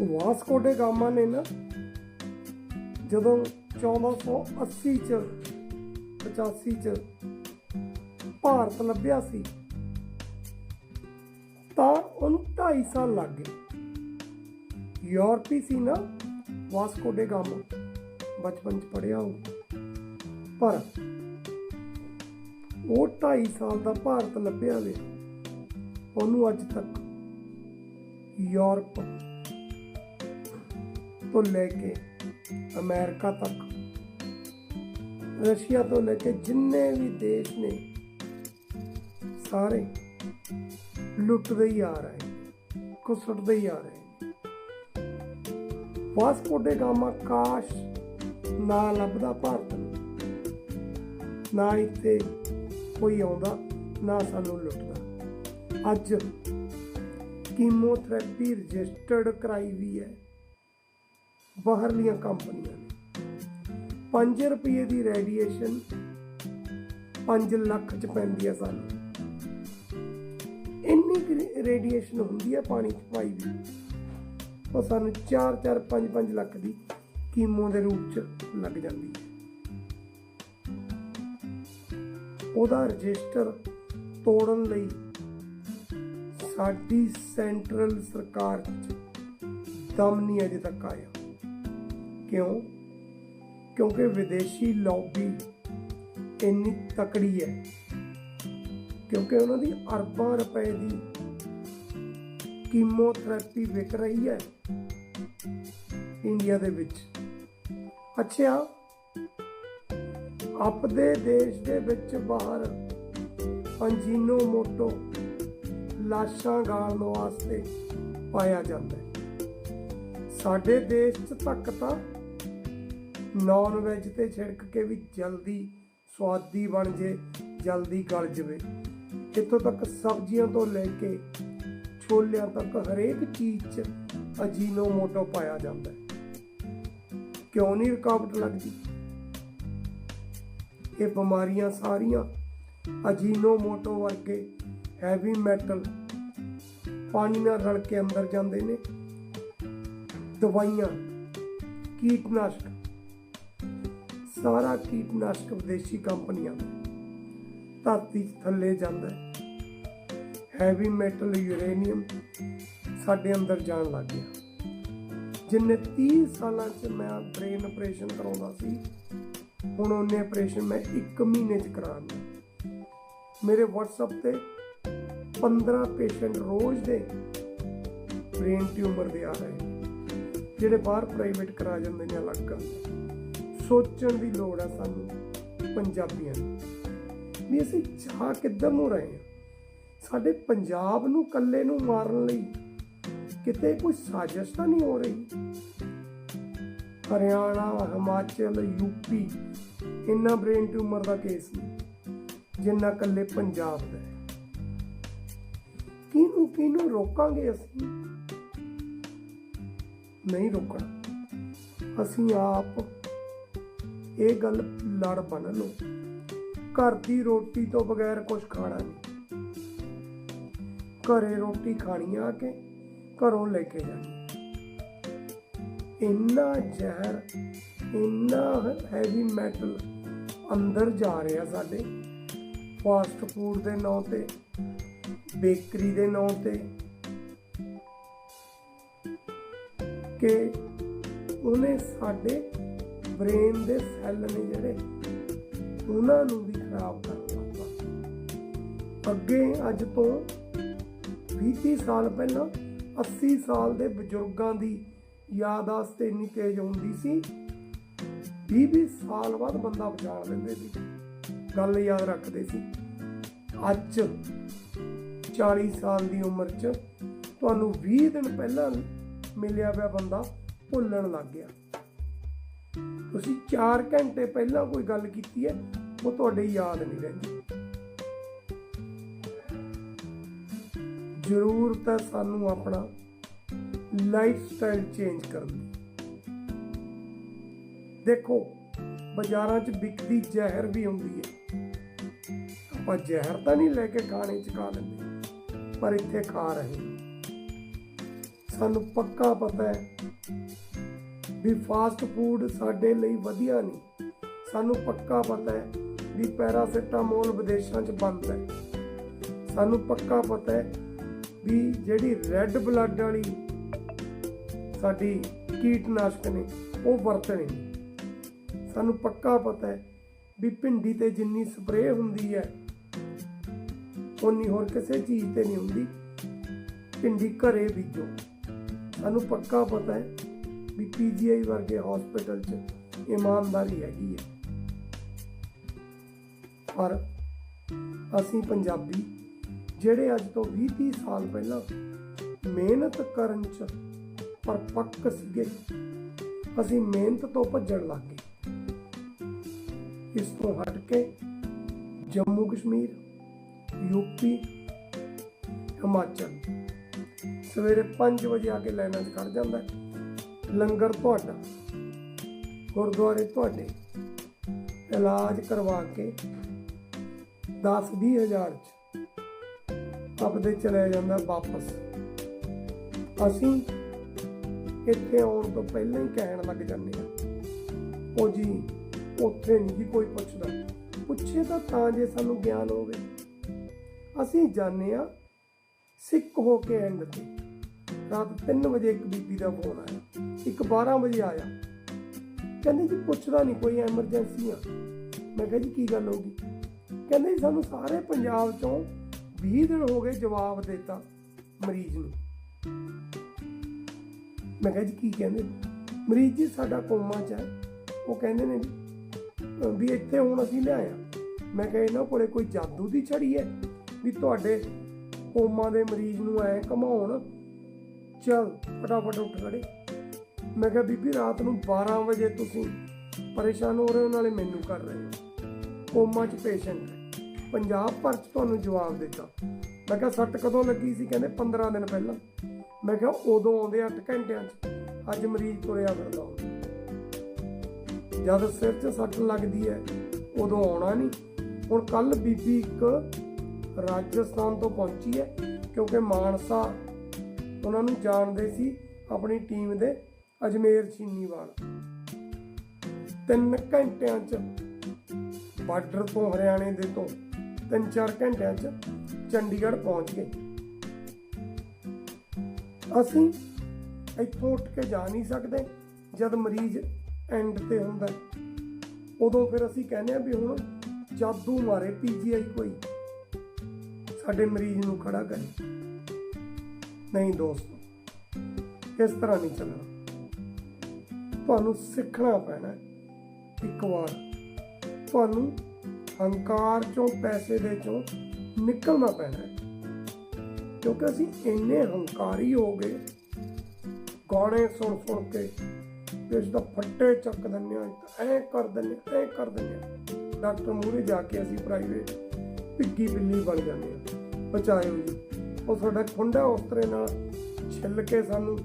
ਵਾਸਕੋਡੇ ਗਾਮਾ ਨੇ ਨਾ, ਜਦੋਂ 1480 ਚ 85 ਚ ਭਾਰਤ ਲੱਭਿਆ ਸੀ, ਤਾਂ ਉਹਨੂੰ 2.5 ਸਾਲ ਲੱਗ ਗਏ। ਯੂਰਪੀ ਸੀ ਨਾ ਵਾਸਕੋ ਡੇ ਗਾਮਾ, ਬਚਪਨ ਚ ਪੜਿਆ ਹੋ ਪਰ ਉਹ 2.5 ਸਾਲ ਦਾ ਭਾਰਤ ਲੱਭਿਆ ਵੇ, ਉਹਨੂੰ ਅੱਜ ਤੱਕ ਯੂਰਪ ਤੋਂ ਲੈ ਕੇ ਅਮਰੀਕਾ ਤੱਕ, ਰਸ਼ੀਆ ਤੋਂ ਲੈ ਕੇ ਜਿੰਨੇ ਵੀ ਦੇਸ਼ ਨੇ, ਸਾਰੇ ਲੁੱਟਦੇ ਹੀ ਆ ਰਹੇ ਨੇ ਕੁਸਟਦੇ ਹੀ ਆ ਰਹੇ ਵਾਸਕੋ ਡੇ ਗਾਮਾ ਕਾਸ਼ ਨਾ ਲੱਭਦਾ ਭਾਰਤ ਨੂੰ, ਨਾ ਇੱਥੇ ਕੋਈ ਆਉਂਦਾ, ਨਾ ਸਾਨੂੰ ਲੁੱਟਦਾ। ਅੱਜ ਕੀਮੋਥੈਰੇਪੀ ਰਜਿਸਟਰਡ ਕਰਾਈ ਵੀ ਹੈ। ਬਾਹਰਲੀਆਂ ਕੰਪਨੀਆਂ ਨੇ। 5 ਰੁਪਏ ਦੀ ਰੇਡੀਏਸ਼ਨ 5 ਲੱਖ ਚ ਪੈਂਦੀ ਹੈ ਸਾਨੂੰ। ਇੰਨੀ ਰੇਡੀਏਸ਼ਨ ਹੁੰਦੀ ਹੈ ਪਾਣੀ ਚ ਪਾਈ ਵੀ। ਉਹ ਸਾਨੂੰ 4 4 5 5 ਲੱਖ ਦੀ ਕੀਮੋ ਦੇ ਰੂਪ ਚ ਲੱਗ ਜਾਂਦੀ ਹੈ ਉਹਦਾ ਰਜਿਸਟਰ ਤੋੜਨ ਲਈ ਸਾਡੀ ਸੈਂਟਰਲ ਸਰਕਾਰ ਚ ਦਮ ਨਹੀਂ ਅਜੇ ਤੱਕ ਆਇਆ। ਕਿਉਂ? ਕਿਉਂਕਿ ਵਿਦੇਸ਼ੀ ਲੌਬੀ ਇੰਨੀ ਤਕੜੀ ਹੈ। ਕਿਉਂਕਿ ਉਹਨਾਂ ਦੀ ਅਰਬਾਂ ਰੁਪਏ ਦੀ ਕੀਮੋਥੈਰੇਪੀ ਵਿਕ ਰਹੀ ਹੈ ਇੰਡੀਆ ਦੇ ਵਿੱਚ। ਅੱਛਾ, ਆਪਦੇ ਦੇਸ਼ ਦੇ ਵਿੱਚ ਬਾਹਰ ਅੰਜੀਨੋ ਮੋਟੋ ਲਾਸ਼ਾਂ ਗਾਲਣ ਵਾਸਤੇ ਪਾਇਆ ਜਾਂਦਾ ਹੈ। ਸਾਡੇ ਦੇਸ਼ 'ਚ ਤੱਕ ਤਾਂ ਨਾਨ ਵੈਜ ਤੇ ਛਿੜਕ ਕੇ ਵੀ ਜਲਦੀ ਸਵਾਦੀ ਬਣ ਜੇ, ਜਲਦੀ ਗਲ ਜਵੇ। ਇੱਥੋਂ ਤੱਕ ਸਬਜ਼ੀਆਂ ਤੋਂ ਲੈ ਕੇ ਛੋਲਿਆਂ ਤੱਕ ਹਰੇਕ ਚੀਜ਼ 'ਚ ਅਜੀਨੋ ਮੋਟੋ ਪਾਇਆ ਜਾਂਦਾ ਹੈ। ਕਿਉਂ ਨਹੀਂ ਰੁਕਾਵਟ ਲੱਗਦੀ? ਇਹ ਬਿਮਾਰੀਆਂ ਸਾਰੀਆਂ ਅਜੀਨੋ ਮੋਟੋ ਵਰਗੇ ਹੈਵੀ ਮੈਟਲ ਪਾਣੀ ਨਾਲ ਰਲ ਕੇ ਅੰਦਰ ਜਾਂਦੇ ਨੇ। ਦਵਾਈਆਂ, ਕੀਟਨਾਸ਼ਕ ਸਾਰਾ ਕੀਟਨਾਸ਼ਕ ਵਿਦੇਸ਼ੀ ਕੰਪਨੀਆਂ ਦਾ ਧਰਤੀ ਥੱਲੇ ਜਾਂਦਾ ਹੈ। ਹੈਵੀ ਮੈਟਲ ਯੂਰੇਨੀਅਮ ਸਾਡੇ ਅੰਦਰ ਜਾਣ ਲੱਗ ਗਿਆ। ਜਿੰਨੇ 30 ਸਾਲਾਂ ਚ ਮੈਂ ਬ੍ਰੇਨ ਆਪਰੇਸ਼ਨ ਕਰਾਉਂਦਾ ਸੀ, ਹੁਣ ਉਹਨੇ ਆਪਰੇਸ਼ਨ ਮੈਂ 1 ਮਹੀਨੇ ਚ ਕਰਾਉਣਾ ਮੇਰੇ WhatsApp ਤੇ 15 ਪੇਸ਼ੈਂਟ ਰੋਜ਼ ਦੇ ਬ੍ਰੇਨ ਟਿਊਮਰ ਦੇ ਆ ਰਹੇ ਜਿਹੜੇ ਬਾਹਰ ਪ੍ਰਾਈਵੇਟ ਕਰਾ ਜਾਂਦੇ ਨੇ ਅਲੱਗ ਗੱਲ। ਸੋਚਣ ਦੀ ਲੋੜ ਆ ਸਾਨੂੰ ਪੰਜਾਬੀਆਂ ਨੂੰ। ਵੀ ਅਸੀਂ ਚਾਹ ਕਿੱਧਰ ਨੂੰ ਰਹੇ ਹਾਂ? ਸਾਡੇ ਪੰਜਾਬ ਨੂੰ ਕੱਲੇ ਨੂੰ ਮਾਰਨ ਲਈ ਕਿਤੇ ਕੋਈ ਸਾਜ਼ਿਸ਼ ਤਾਂ ਨਹੀਂ ਹੋ ਰਹੀ? ਹਰਿਆਣਾ, ਹਿਮਾਚਲ ਯੂਪੀ ਇੰਨਾ ਬ੍ਰੇਨ ਟਿਊਮਰ ਦਾ ਕੇਸ ਨਹੀਂ, ਜਿੰਨਾ ਕੱਲੇ ਪੰਜਾਬ ਦਾ ਹੈ। ਕਿਹਨੂੰ ਕਿਹਨੂੰ ਰੋਕਾਂਗੇ ਅਸੀਂ? ਨਹੀਂ ਰੋਕਣਾ। ਅਸੀਂ ਆਪ ਇਹ ਗੱਲ ਲੜ ਬਣ ਲਓ। ਘਰ ਦੀ ਰੋਟੀ ਤੋਂ ਬਗੈਰ ਕੁਝ ਖਾਣਾ ਨਹੀਂ। ਘਰੇ ਰੋਟੀ ਖਾਣੀ ਆ ਕੇ ਘਰੋਂ ਲੈ ਕੇ ਜਾਣੀ। ਇੰਨਾ ਜ਼ਹਿਰ, ਇੰਨਾ ਹੈਵੀ ਮੈਟਲ ਅੰਦਰ ਜਾ ਰਿਹਾ ਸਾਡੇ। ਫਾਸਟ ਫੂਡ ਦੇ ਨਾਂ ਤੇ ਬੇਕਰੀ ਦੇ ਨਾਂ ਤੇ ਕਿ ਉਹਨੇ ਸਾਡੇ ਬ੍ਰੇਨ ਦੇ ਸੈੱਲ ਨੇ ਜਿਹੜੇ, ਉਹਨਾਂ ਨੂੰ ਵੀ ਖਰਾਬ ਕਰ ਦਿੱਤਾ। ਅੱਗੇ ਅੱਜ ਤੋਂ 20 ਸਾਲ ਪਹਿਲਾਂ 80 ਸਾਲ ਦੇ ਬਜ਼ੁਰਗਾਂ ਦੀ ਯਾਦਾਸ਼ਤ ਇੰਨੀ ਤੇਜ਼ ਹੁੰਦੀ ਸੀ 20 ਸਾਲ ਬਾਅਦ ਬੰਦਾ ਪਛਾਣ ਲੈਂਦੇ ਸੀ, ਗੱਲ ਯਾਦ ਰੱਖਦੇ ਸੀ। ਅੱਜ 40 ਸਾਲ ਦੀ ਉਮਰ 'ਚ ਤੁਹਾਨੂੰ 20 ਦਿਨ ਪਹਿਲਾਂ ਮਿਲਿਆ ਪਿਆ ਬੰਦਾ ਭੁੱਲਣ ਲੱਗ ਗਿਆ। ਤੁਸੀਂ 4 ਘੰਟੇ ਪਹਿਲਾਂ ਕੋਈ ਗੱਲ ਕੀਤੀ ਹੈ, ਉਹ ਤੁਹਾਡੇ ਯਾਦ ਨਹੀਂ ਰਹਿੰਦੀ। ਜ਼ਰੂਰਤ ਹੈ ਸਾਨੂੰ ਆਪਣਾ ਲਾਈਫ ਸਟਾਈਲ ਚੇਂਜ ਕਰਨ ਦੀ। ਦੇਖੋ, ਬਾਜ਼ਾਰਾਂ 'ਚ ਵਿਕਦੀ ਜ਼ਹਿਰ ਵੀ ਹੁੰਦੀ ਹੈ। ਆਪਾਂ ਜ਼ਹਿਰ ਤਾਂ ਨਹੀਂ ਲੈ ਕੇ ਖਾਣੇ 'ਚ ਖਾ ਲੈਂਦੇ, ਪਰ ਇੱਥੇ ਖਾ ਰਹੇ ਸਾਨੂੰ ਪੱਕਾ ਪਤਾ ਹੈ ਵੀ ਫਾਸਟ ਫੂਡ ਸਾਡੇ ਲਈ ਵਧੀਆ ਨਹੀਂ। ਸਾਨੂੰ ਪੱਕਾ ਪਤਾ ਹੈ ਵੀ ਪੈਰਾਸੀਟਾਮੋਲ ਵਿਦੇਸ਼ਾਂ 'ਚ ਬੰਦ ਹੈ। ਸਾਨੂੰ ਪੱਕਾ ਪਤਾ ਹੈ ਵੀ ਜਿਹੜੀ ਰੈੱਡ ਬਲੱਡ ਵਾਲੀ ਸਾਡੀ ਕੀਟਨਾਸ਼ਕ ਨੇ, ਉਹ ਵਰਤਣੇ ਸਾਨੂੰ ਪੱਕਾ ਪਤਾ ਹੈ ਵੀ ਭਿੰਡੀ ਤੇ ਜਿੰਨੀ ਸਪਰੇਅ ਹੁੰਦੀ ਹੈ ਉਨੀ ਹੋਰ ਕਿਸੇ ਚੀਜ਼ ਤੇ ਨਹੀਂ ਹੁੰਦੀ। ਭਿੰਡੀ ਘਰੇ ਬੀਜੋ। ਸਾਨੂੰ ਪੱਕਾ ਪਤਾ ਹੈ ਵੀ ਪੀਜੀਆਈ ਵਰਗੇ ਹਸਪੀਟਲ 'ਚ ਇਮਾਨਦਾਰੀ ਹੈਗੀ ਹੈ ਪਰ ਅਸੀਂ ਪੰਜਾਬੀ ਜਿਹੜੇ ਅੱਜ ਤੋਂ 20-30 ਸਾਲ ਪਹਿਲਾਂ ਮਿਹਨਤ ਕਰਨ 'ਚ ਪਰਪੱਕ ਸੀਗੇ, ਅਸੀਂ ਮਿਹਨਤ ਤੋਂ ਭੱਜਣ ਲੱਗ ਗਏ ਇਸ ਤੋਂ ਹਟ ਕੇ ਜੰਮੂ ਕਸ਼ਮੀਰ ਯੂਪੀ ਹਿਮਾਚਲ ਸਵੇਰੇ 5 ਵਜੇ ਆ ਕੇ ਲਾਈਨਾਂ 'ਚ ਖੜ ਜਾਂਦਾ ਹੈ। ਲੰਗਰ ਤੁਹਾਡਾ ਗੁਰਦੁਆਰੇ ਤੁਹਾਡੇ ਇਲਾਜ ਕਰਵਾ ਕੇ 10-20 ਹਜ਼ਾਰ 'ਚ ਆਪਦੇ ਚਲੇ ਜਾਂਦਾ ਵਾਪਸ। ਅਸੀਂ ਇੱਥੇ ਆਉਣ ਤੋਂ ਪਹਿਲਾਂ ਹੀ ਕਹਿਣ ਲੱਗ ਜਾਂਦੇ ਆ ਉਹ ਜੀ ਉੱਥੇ ਨਹੀਂ ਜੀ ਕੋਈ ਪੁੱਛਦਾ। ਪੁੱਛੇ ਤਾਂ ਤਾਂ ਜੇ ਸਾਨੂੰ ਗਿਆਨ ਹੋਵੇ। ਅਸੀਂ ਜਾਣਦੇ ਆ ਸਿੱਖ ਹੋ ਕੇ ਐਂਡ ਤੇ। ਰਾਤ 3 ਵਜੇ ਇੱਕ ਬੀਬੀ ਦਾ ਫੋਨ ਆਇਆ। ਇੱਕ 12 ਵਜੇ ਆਇਆ। ਕਹਿੰਦੇ ਜੀ ਪੁੱਛਦਾ ਨਹੀਂ ਕੋਈ ਐਮਰਜੈਂਸੀ ਆ। ਮੈਂ ਕਿਹਾ ਜੀ ਕੀ ਗੱਲ ਹੋ ਗਈ? ਕਹਿੰਦੇ ਜੀ ਸਾਨੂੰ ਸਾਰੇ ਪੰਜਾਬ ਚੋਂ 20 ਦਿਨ ਹੋ ਗਏ ਜਵਾਬ ਦਿੱਤਾ ਮਰੀਜ਼ ਨੂੰ। ਮੈਂ ਕਿਹਾ ਜੀ ਕੀ ਕਹਿੰਦੇ? ਮਰੀਜ਼ ਜੀ ਸਾਡਾ ਕੋਮਾ ਚ ਹੈ। ਉਹ ਕਹਿੰਦੇ ਨੇ ਜੀ ਵੀ ਇੱਥੇ ਹੁਣ ਅਸੀਂ ਲਿਆਇਆ ਮੈਂ ਕਿਹਾ ਇਹਨਾਂ ਕੋਲੇ ਕੋਈ ਜਾਦੂ ਦੀ ਛੜੀ ਹੈ ਵੀ ਤੁਹਾਡੇ ਕੋਮਾ ਦੇ ਮਰੀਜ਼ ਨੂੰ ਐ ਘਮਾਉਣ? ਚਲ, ਫਟਾਫਟ ਉੱਠ ਖੜੇ। ਮੈਂ ਕਿਹਾ, ਬੀਬੀ, ਰਾਤ ਨੂੰ 12 ਵਜੇ ਤੁਸੀਂ ਪਰੇਸ਼ਾਨ ਹੋ ਰਹੇ ਹੋ, ਨਾਲੇ ਮੈਨੂੰ ਕਰ ਰਹੇ ਹੋ। ਕੋਮਾ ਚ ਪੇਸ਼ੈਂਟ ਹੈ। ਪੰਜਾਬ ਭਰ ਚ ਤੁਹਾਨੂੰ ਜਵਾਬ ਦਿੱਤਾ। ਮੈਂ ਕਿਹਾ, ਸੱਟ ਕਦੋਂ ਲੱਗੀ ਸੀ? ਕਹਿੰਦੇ 15 ਦਿਨ ਪਹਿਲਾਂ। ਮੈਂ ਕਿਹਾ, ਉਦੋਂ ਆਉਂਦੇ 8 ਘੰਟਿਆਂ ਚ। ਅੱਜ ਮਰੀਜ਼ ਤੁਰਿਆ ਫਿਰਦਾ ਜਦ ਸਿਰ 'ਚ ਸੱਟ ਲੱਗਦੀ ਹੈ, ਉਦੋਂ ਆਉਣਾ ਨਹੀਂ ਹੁਣ ਕੱਲ ਬੀਬੀ ਇੱਕ ਰਾਜਸਥਾਨ ਤੋਂ ਪਹੁੰਚੀ ਹੈ, ਕਿਉਂਕਿ ਮਾਨਸਾ ਉਹਨਾਂ ਨੂੰ ਜਾਣਦੇ ਸੀ, ਆਪਣੀ ਟੀਮ ਦੇ ਅਜਮੇਰ ਚੀਨੀਵਾਲ ਤਿੰਨ ਘੰਟਿਆਂ 'ਚ ਬਾਰਡਰ ਤੋਂ ਹਰਿਆਣੇ ਦੇ ਤੋਂ ਤਿੰਨ ਚਾਰ ਘੰਟਿਆਂ 'ਚ ਚੰਡੀਗੜ੍ਹ ਪਹੁੰਚ ਗਏ। ਅਸੀਂ ਇੱਥੋਂ ਉੱਠ ਕੇ ਜਾ ਨਹੀਂ ਸਕਦੇ ਜਦ ਮਰੀਜ਼ ਐਂਡ ਤੇ ਹੁੰਦਾ ਉਦੋਂ ਫਿਰ ਅਸੀਂ ਕਹਿੰਦੇ ਆ ਵੀ ਹੁਣ ਜਾਦੂ ਮਾਰੇ ਪੀਜੀਆਈ ਕੋਈ। ਸਾਡੇ ਮਰੀਜ਼ ਨੂੰ ਖੜਾ ਕਰੇ। ਨਹੀਂ ਦੋਸਤੋ, ਇਸ ਤਰ੍ਹਾਂ ਨਹੀਂ ਚੱਲਣਾ। ਤੁਹਾਨੂੰ ਸਿੱਖਣਾ ਪੈਣਾ ਇੱਕ ਵਾਰ ਤੁਹਾਨੂੰ ਹੰਕਾਰ ਚੋਂ, ਪੈਸੇ ਦੇ ਚੋਂ ਨਿਕਲਣਾ ਪੈਣਾ ਕਿਉਂਕਿ ਅਸੀਂ ਇੰਨੇ ਹੰਕਾਰੀ ਹੋ ਗਏ, ਗਾਣੇ ਸੁਣ ਸੁਣ ਕੇ ਇਸ ਦਾ ਫੱਟੇ ਚੱਕ ਦਿੰਦੇ ਆ ਐ ਕਰ ਦਿੰਦੇ ਐ ਕਰ ਦਿੰਦੇ ਆ ਡਾਕਟਰ ਮੂਹਰੇ ਜਾ ਕੇ ਅਸੀਂ ਪ੍ਰਾਈਵੇਟ ਪਿੱਗੀ ਬਿੱਲੀ ਬਣ ਜਾਂਦੇ ਆ ਬਚਾਇਓ ਜੀ। ਉਹ ਸਾਡਾ ਖੁੰਡਾ ਉਸ ਤਰ੍ਹਾਂ ਨਾਲ ਛਿੱਲ ਕੇ ਸਾਨੂੰ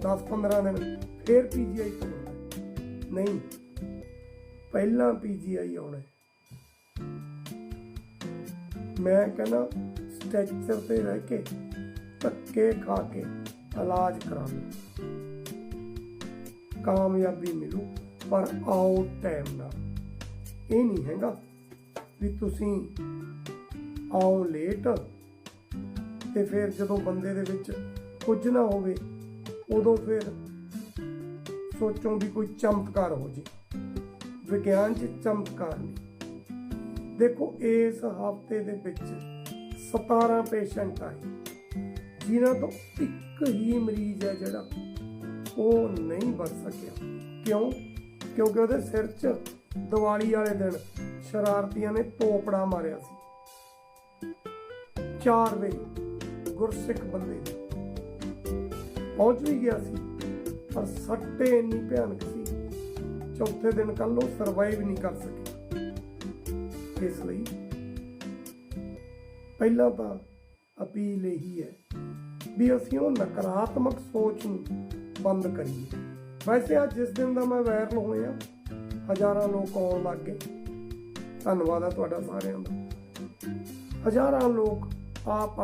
10-15 ਦਿਨ ਫੇਰ ਪੀਜੀਆਈ ਤੋਂ ਨਹੀਂ, ਪਹਿਲਾਂ ਪੀਜੀਆਈ ਆਉਣਾ ਮੈਂ ਕਹਿੰਦਾ ਸਟ੍ਰੈਚਰ ਤੇ ਰਹਿ ਕੇ ਧੱਕੇ ਖਾ ਕੇ ਇਲਾਜ ਕਰਾਉਣਾ ਕਾਮਯਾਬੀ ਮਿਲੂ, ਪਰ ਆਓ ਟਾਈਮ ਨਾਲ। ਇਹ ਨਹੀਂ ਹੈਗਾ ਵੀ ਤੁਸੀਂ ਆਓ ਲੇਟ ਤੇ ਫਿਰ ਜਦੋਂ ਬੰਦੇ ਦੇ ਵਿੱਚ ਕੁਝ ਨਾ ਹੋਵੇ, ਉਦੋਂ ਫਿਰ ਸੋਚੋ ਵੀ ਕੋਈ ਚਮਤਕਾਰ ਹੋ ਜੇ, ਵਿਗਿਆਨ 'ਚ ਚਮਤਕਾਰ ਨਹੀਂ। ਦੇਖੋ, ਇਸ ਹਫ਼ਤੇ ਦੇ ਵਿੱਚ 17 ਪੇਸ਼ੈਂਟ ਆਏ, ਜਿਨ੍ਹਾਂ ਤੋਂ ਇੱਕ ਹੀ ਮਰੀਜ਼ ਹੈ ਜਿਹੜਾ ਉਹ ਨਹੀਂ ਬਚ ਸਕਿਆ। ਕਿਉਂ? ਕਿਉਂਕਿ ਉਹਦੇ ਸਿਰ 'ਚ ਦੀਵਾਲੀ ਵਾਲੇ ਦਿਨ ਸ਼ਰਾਰਤੀਆਂ ਨੇ ਤੋਪੜਾ ਮਾਰਿਆ ਸੀ। 4 ਵਜੇ ਗੁਰਸਿੱਖ ਬੰਦੇ ਪਹੁੰਚ ਵੀ ਗਿਆ ਸੀ। ਪਰ ਸੱਟੇ ਇੰਨੀ ਭਿਆਨਕ ਸੀ ਚੌਥੇ ਦਿਨ ਕੱਲ ਉਹ ਸਰਵਾਈਵ ਨਹੀਂ ਕਰ ਸਕੇ। ਇਸ ਲਈ ਪਹਿਲਾਂ ਤਾਂ ਅਪੀਲ ਇਹੀ ਹੈ ਵੀ ਅਸੀਂ ਉਹ ਨਕਾਰਾਤਮਕ ਸੋਚ ਨੂੰ ਬੰਦ ਕਰੀਏ। ਵੈਸੇ ਅੱਜ ਜਿਸ ਦਿਨ ਦਾ ਮੈਂ ਵਾਇਰਲ ਹੋਇਆ। ਹਜ਼ਾਰਾਂ ਲੋਕ ਆਉਣ ਲੱਗ ਗਏ। ਧੰਨਵਾਦ ਆ ਤੁਹਾਡਾ ਸਾਰਿਆਂ ਦਾ। ਹਜ਼ਾਰਾਂ ਲੋਕ ਆਪ